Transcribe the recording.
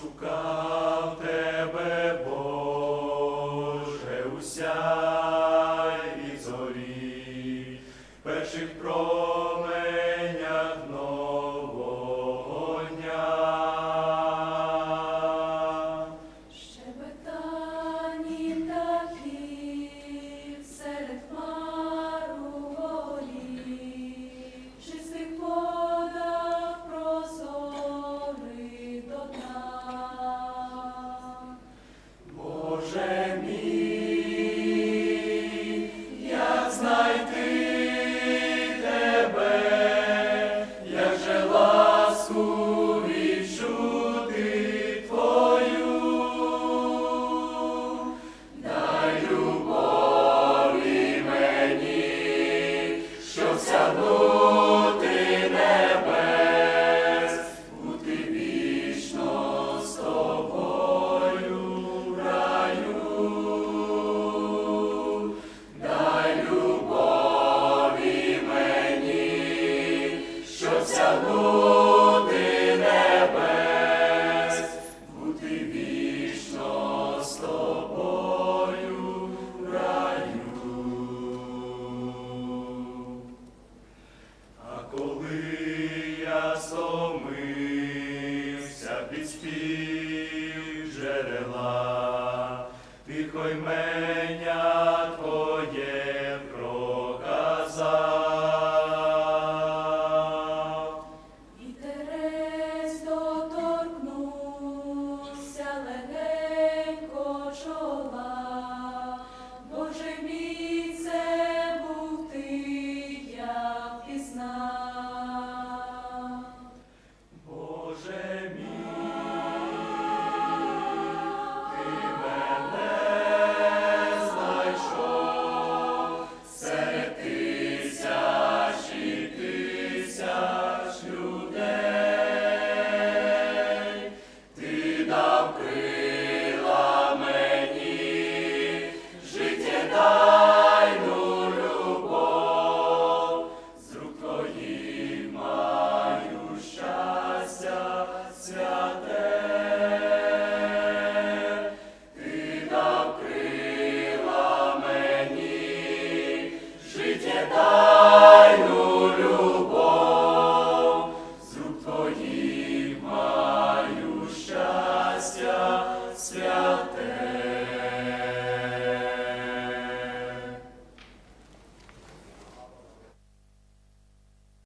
шукав тебе, Боже, уся і зорі перших про. Спів джерела, тихо й мене